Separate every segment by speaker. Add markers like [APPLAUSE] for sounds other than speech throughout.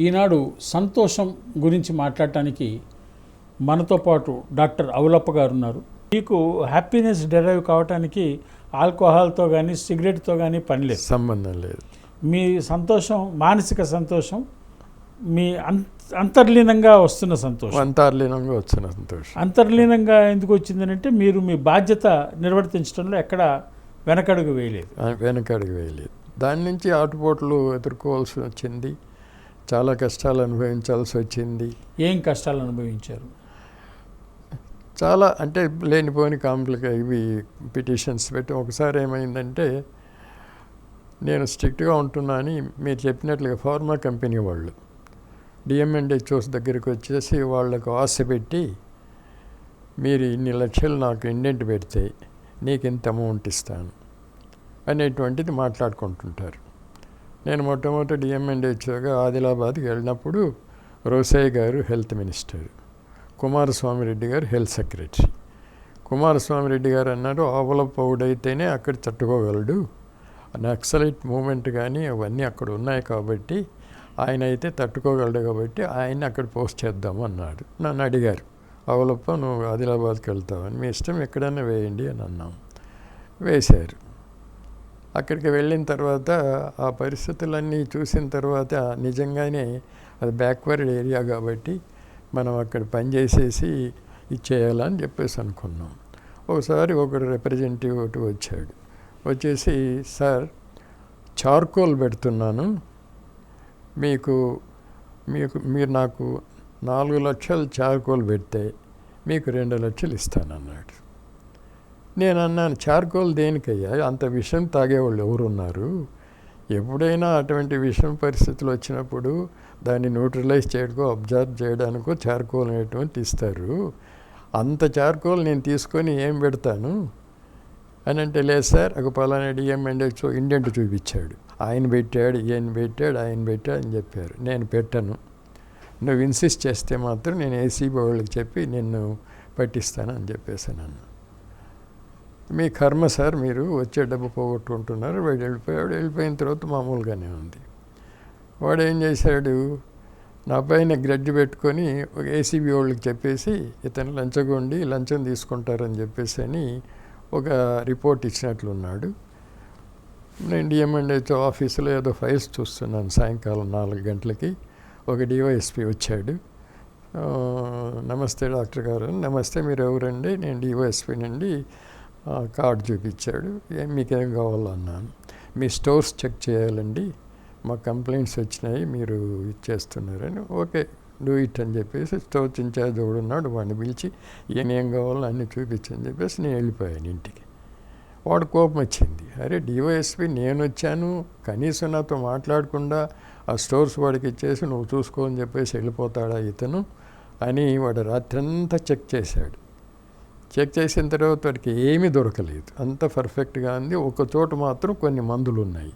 Speaker 1: ఈనాడు సంతోషం గురించి మాట్లాడటానికి మనతో పాటు డాక్టర్ అవులప్ప గారు ఉన్నారు మీకు హ్యాపీనెస్ డెరైవ్ కావటానికి ఆల్కహాల్తో కానీ సిగరెట్తో కానీ పని లేదు.
Speaker 2: సంబంధం లేదు.
Speaker 1: మీ సంతోషం మానసిక సంతోషం మీ అంతర్లీనంగా వస్తున్న సంతోషం.
Speaker 2: అంతర్లీనంగా వచ్చిన సంతోషం.
Speaker 1: అంతర్లీనంగా ఎందుకు వచ్చిందనంటే మీరు మీ బాధ్యత నిర్వర్తించడంలో ఎక్కడ వెనకడుగు వేయలేదు.
Speaker 2: ఆ వెనకడికి వేయలేదు. దాని నుంచి ఆటుపోట్లు ఎదుర్కోవాల్సి వచ్చింది. చాలా కష్టాలు అనుభవించాల్సి వచ్చింది.
Speaker 1: ఏం కష్టాలు అనుభవించారు?
Speaker 2: చాలా అంటే లేనిపోని కాంప్లికే ఇవి పిటిషన్స్ పెట్టి ఒకసారి ఏమైందంటే నేను స్ట్రిక్ట్గా ఉంటున్నా అని మీరు చెప్పినట్లుగా ఫార్మా కంపెనీ వాళ్ళు డిఎంఎన్హెచ్ఓస్ దగ్గరికి వచ్చేసి వాళ్ళకు ఆశ పెట్టి మీరు ఇన్ని లక్షలు నాకు ఇండెంట్ పెడితే నీకు ఇంత అమౌంట్ ఇస్తాను అనేటువంటిది మాట్లాడుకుంటుంటారు. నేను మొట్టమొదటి డిఎంఎన్హెచ్ఓగా ఆదిలాబాద్కి వెళ్ళినప్పుడు రోసయ్య గారు హెల్త్ మినిస్టర్ కుమారస్వామి రెడ్డి గారు హెల్త్ సెక్రటరీ. కుమారస్వామి రెడ్డి గారు అన్నారు ఆవుల పౌడైతేనే అక్కడ తట్టుకోగలడు. నక్సలైట్ మూమెంట్ కానీ అవన్నీ అక్కడ ఉన్నాయి కాబట్టి ఆయన అయితే తట్టుకోగలడు కాబట్టి ఆయన అక్కడ పోస్ట్ చేద్దాము అన్నాడు. నన్ను అడిగారు అవలప్ప నువ్వు ఆదిలాబాద్కి వెళ్తావని మీ ఇష్టం ఎక్కడైనా వేయండి అని అన్నాం. వేశారు. అక్కడికి వెళ్ళిన తర్వాత ఆ పరిస్థితులన్నీ చూసిన తర్వాత నిజంగానే అది బ్యాక్వర్డ్ ఏరియా కాబట్టి మనం అక్కడ పనిచేసేసి ఇచ్చేయాలని చెప్పేసి అనుకున్నాం. ఒకసారి ఒకడు రిప్రజెంటేటివ్ ఒకటి వచ్చాడు. వచ్చేసి సార్ చార్కోల్ పెడుతున్నాను. మీకు మీకు మీరు నాకు నాలుగు లక్షలు చార్కోల్ పెడితే మీకు రెండు లక్షలు ఇస్తానన్నాడు. నేను అన్నాను చార్కోల్ దేనికయ్యా? అంత విషయం తాగేవాళ్ళు ఎవరున్నారు? ఎప్పుడైనా అటువంటి విషయం పరిస్థితులు వచ్చినప్పుడు దాన్ని న్యూట్రలైజ్ చేయడానికో అబ్జర్వ్ చేయడానికో చార్కోల్ అనేటువంటి ఇస్తారు అంత చార్కోల్ నేను తీసుకొని ఏం పెడతాను? అని అంటే లేదు సార్ ఒక పలానా చూ ఇండెంట్ చూపించాడు. ఆయన పెట్టాడు ఈయన పెట్టాడు ఆయన పెట్టాడు అని చెప్పారు. నేను పెట్టను. నువ్వు ఇన్సిస్ట్ చేస్తే మాత్రం నేను ఏసీబీ వాళ్ళకి చెప్పి నిన్ను పట్టిస్తాను అని చెప్పేసాను అన్న. మీ కర్మ సార్ మీరు వచ్చే డబ్బు పోగొట్టుకుంటున్నారు. వాడు వెళ్ళిపోయాడు వెళ్ళిపోయిన తర్వాత మామూలుగానే ఉంది. వాడు ఏం చేశాడు? నా పైన గ్రడ్జ్ పెట్టుకొని ఒక ఏసీబీ వాళ్ళకి చెప్పేసి ఇతను లంచగొండి లంచం తీసుకుంటారని చెప్పేసి అని ఒక రిపోర్ట్ ఇచ్చినట్లున్నాడు. నేను డిఎంఎండ్హెచ్ఓ ఆఫీసులో ఏదో ఫైల్స్ చూస్తున్నాను సాయంకాలం నాలుగు గంటలకి. ఒక డివైఎస్పి వచ్చాడు. నమస్తే డాక్టర్ గారు. నమస్తే మీరు ఎవరండి? నేను డివైఎస్పి నుండి కార్డు చూపించాడు. ఏం మీకేం కావాలన్నాను. మీ స్టోర్స్ చెక్ చేయాలండి. మా కంప్లైంట్స్ వచ్చినాయి మీరు ఇచ్చేస్తున్నారని. ఓకే డూ ఇట్ అని చెప్పేసి స్టోర్స్ ఇన్ఛార్జ్ ఒకడు ఉన్నాడు. వాడిని పిలిచి ఏమేం ఏం కావాలో అన్నీ చూపించని చెప్పేసి నేను వెళ్ళిపోయాను ఇంటికి. వాడు కోపం వచ్చింది. అరే డివైఎస్పి నేను వచ్చాను. కనీసం నాతో మాట్లాడకుండా ఆ స్టోర్స్ వాడికి ఇచ్చేసి నువ్వు చూసుకో అని చెప్పేసి వెళ్ళిపోతాడా ఇతను అని వాడు రాత్రంతా చెక్ చేశాడు. చెక్ చేసిన తర్వాత వాడికి ఏమీ దొరకలేదు. అంత పర్ఫెక్ట్గా ఉంది ఒక చోట మాత్రం కొన్ని మందులు ఉన్నాయి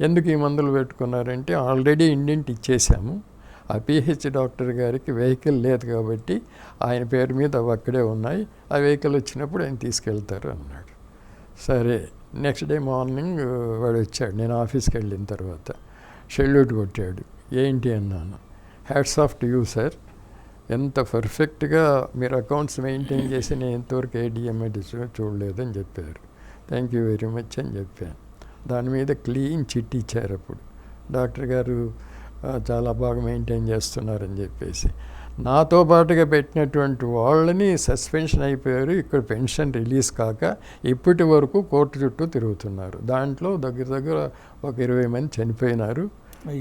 Speaker 2: ఎందుకు ఈ మందులు పెట్టుకున్నారంటే ఆల్రెడీ ఇండింటి ఇచ్చేసాము. ఆ పిహెచ్ డాక్టర్ గారికి వెహికల్ లేదు కాబట్టి ఆయన పేరు మీద అవి అక్కడే ఉన్నాయి. ఆ వెహికల్ వచ్చినప్పుడు ఆయన తీసుకెళ్తారు అన్నాడు. సరే నెక్స్ట్ డే మార్నింగ్ వాడు వచ్చాడు. నేను ఆఫీస్కి వెళ్ళిన తర్వాత. షెల్యూట్ కొట్టాడు. ఏంటి అన్నాను. Hats off to you sir. ఎంత పర్ఫెక్ట్గా మీరు అకౌంట్స్ మెయింటైన్ చేసి నేను ఇంతవరకు ఏడిఎంఐడి చూడలేదని చెప్పారు. థ్యాంక్ యూ వెరీ మచ్ అని చెప్పాను. దాని మీద క్లీన్ చిట్ ఇచ్చారు అప్పుడు. డాక్టర్ గారు చాలా బాగా మెయింటైన్ చేస్తున్నారని చెప్పేసి. నాతో పాటుగా పెట్టినటువంటి వాళ్ళని సస్పెన్షన్ అయిపోయారు. ఇక్కడ పెన్షన్ రిలీజ్ కాక ఇప్పటి వరకు కోర్టు చుట్టూ తిరుగుతున్నారు. దాంట్లో దగ్గర దగ్గర ఒక ఇరవై మంది చనిపోయినారు.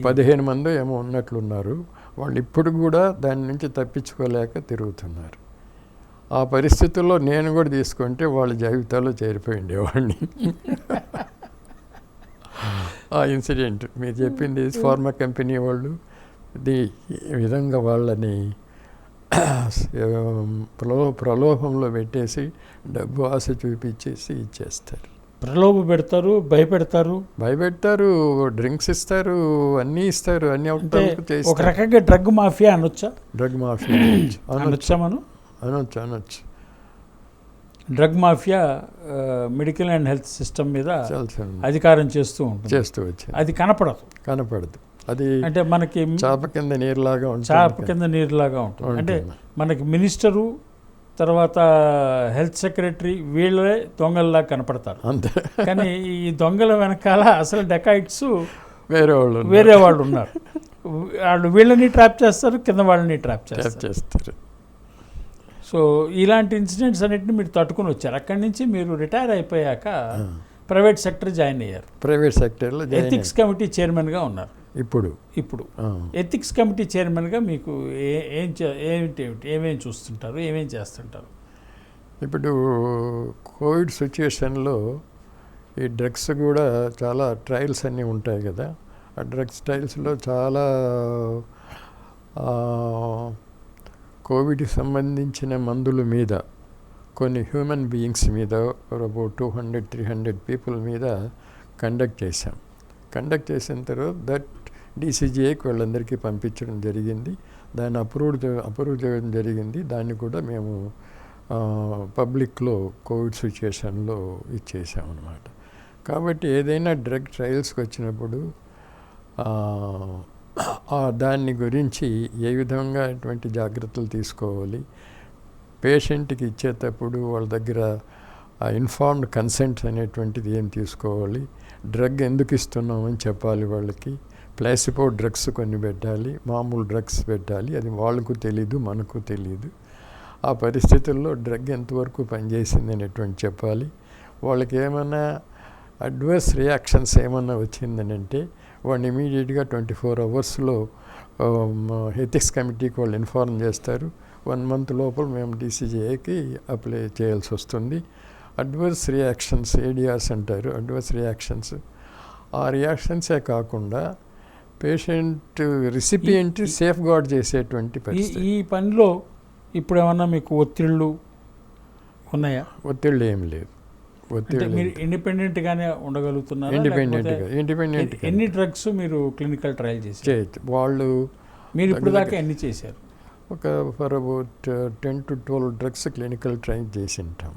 Speaker 2: పదిహేను మంది ఏమో ఉన్నట్లున్నారు. వాళ్ళు ఇప్పుడు కూడా దాని నుంచి తప్పించుకోలేక తిరుగుతున్నారు. ఆ పరిస్థితుల్లో నేను కూడా తీసుకుంటే వాళ్ళ జాబితాలో చేరిపోయి ఉండేవాడిని. ఆ ఇన్సిడెంట్. మీరు చెప్పింది ఫార్మా కంపెనీ వాళ్ళు ఇది విధంగా వాళ్ళని ప్రలో ప్రలోభంలో పెట్టేసి డబ్బు ఆశ చూపించేసి ఇచ్చేస్తారు.
Speaker 1: ప్రలోభ పెడతారు భయపెడతారు.
Speaker 2: భయపెడతారు డ్రింక్స్ ఇస్తారు అన్నీ ఇస్తారు అన్ని
Speaker 1: ఒక రకంగా డ్రగ్ మాఫియా అనొచ్చా?
Speaker 2: డ్రగ్ మాఫియా అనొచ్చు. [COUGHS]
Speaker 1: మనం?
Speaker 2: అనొచ్చు అనొచ్చు.
Speaker 1: Drug mafia medical and health system మీద అధికారం చేస్తూ ఉంటుంది.
Speaker 2: చేస్తూ వచ్చింది
Speaker 1: అది కనపడదు.
Speaker 2: కనపడదు. అది
Speaker 1: అంటే మనకి
Speaker 2: చాప కింద నీరులాగా ఉంటుంది.
Speaker 1: చాప కింద నీరులాగా ఉంటుంది. అంటే. మనకి మినిస్టరు తర్వాత హెల్త్ సెక్రటరీ వీళ్ళే దొంగల్లా కనపడతారు.
Speaker 2: అంతే.
Speaker 1: కానీ ఈ దొంగల వెనకాల అసలు డెకాయిట్స్
Speaker 2: వేరే వాళ్ళు ఉన్నారు.
Speaker 1: వేరే వాళ్ళు ఉన్నారు. వాళ్ళు వీళ్ళని ట్రాప్ చేస్తారు కింద వాళ్ళని ట్రాప్ చేస్తారు. సో ఇలాంటి ఇన్సిడెంట్స్ అన్నిటిని మీరు తట్టుకుని వచ్చారు. అక్కడి నుంచి మీరు రిటైర్ అయిపోయాక ప్రైవేట్ సెక్టర్ జాయిన్ అయ్యారు.
Speaker 2: ప్రైవేట్ సెక్టర్లో
Speaker 1: ఎథిక్స్ కమిటీ చైర్మన్గా ఉన్నారు.
Speaker 2: ఇప్పుడు.
Speaker 1: ఇప్పుడు. ఎథిక్స్ కమిటీ చైర్మన్గా మీకు ఏ ఏమిటి ఏమేమి చూస్తుంటారు ఏమేం చేస్తుంటారు?
Speaker 2: ఇప్పుడు కోవిడ్ సిచ్యుయేషన్లో ఈ డ్రగ్స్ కూడా చాలా ట్రయల్స్ అన్నీ ఉంటాయి కదా. ఆ డ్రగ్స్ ట్రయల్స్లో చాలా కోవిడ్కి సంబంధించిన మందుల మీద కొన్ని హ్యూమన్ బీయింగ్స్ మీద about two hundred three hundred people మీద కండక్ట్ చేశాం. కండక్ట్ చేసిన తర్వాత దట్ డీసీజీఏకి వాళ్ళందరికీ పంపించడం జరిగింది. దాన్ని అప్రూవ్ అప్రూవ్ చేయడం జరిగింది. దాన్ని కూడా మేము పబ్లిక్లో కోవిడ్ సిచ్యుయేషన్లో ఇచ్చేసామన్నమాట. అనమాట కాబట్టి ఏదైనా డ్రగ్ ట్రయల్స్కి వచ్చినప్పుడు దాన్ని గురించి ఏ విధంగా అటువంటి జాగ్రత్తలు తీసుకోవాలి పేషెంట్కి ఇచ్చేటప్పుడు వాళ్ళ దగ్గర ఇన్ఫార్మ్డ్ కన్సెంట్ అనేటువంటిది ఏం తీసుకోవాలి డ్రగ్ ఎందుకు ఇస్తున్నామని చెప్పాలి వాళ్ళకి ప్లాసిపో డ్రగ్స్ కొన్ని పెట్టాలి మామూలు డ్రగ్స్ పెట్టాలి అది వాళ్ళకు తెలీదు మనకు తెలీదు. ఆ పరిస్థితుల్లో డ్రగ్ ఎంతవరకు పనిచేసింది అనేటువంటి చెప్పాలి. వాళ్ళకి ఏమైనా అడ్వర్స్ రియాక్షన్స్ ఏమన్నా వచ్చిందనంటే వాడిని ఇమీడియట్గా ట్వంటీ ఫోర్ అవర్స్లో ఎథిక్స్ కమిటీకి వాళ్ళు ఇన్ఫార్మ్ చేస్తారు. వన్ మంత్ లోపల మేము డీసీజేకి అప్లై చేయాల్సి వస్తుంది. అడ్వర్స్ రియాక్షన్స్ ఏడిఆర్స్ అంటారు అడ్వర్స్ రియాక్షన్స్. ఆ రియాక్షన్సే కాకుండా పేషెంట్ రిసిపియంట్ సేఫ్ గార్డ్ చేసేటువంటి
Speaker 1: ఈ పనిలో ఇప్పుడు ఏమన్నా మీకు ఒత్తిళ్ళు ఉన్నాయా?
Speaker 2: ఒత్తిళ్ళు ఏం లేదు. ఒత్తిళ్ళు
Speaker 1: మీరు ఇండిపెండెంట్ గానే ఉండగలుగుతున్నారా?
Speaker 2: ఇండిపెండెంట్గా ఇండిపెండెంట్
Speaker 1: ఎన్ని డ్రగ్స్ మీరు క్లినికల్ ట్రయల్
Speaker 2: చేయొచ్చు. వాళ్ళు
Speaker 1: మీరు ఇప్పుడు దాకా ఎన్ని చేశారు?
Speaker 2: ఒక for about ten to twelve drugs clinical trial చేసి ఉంటాం.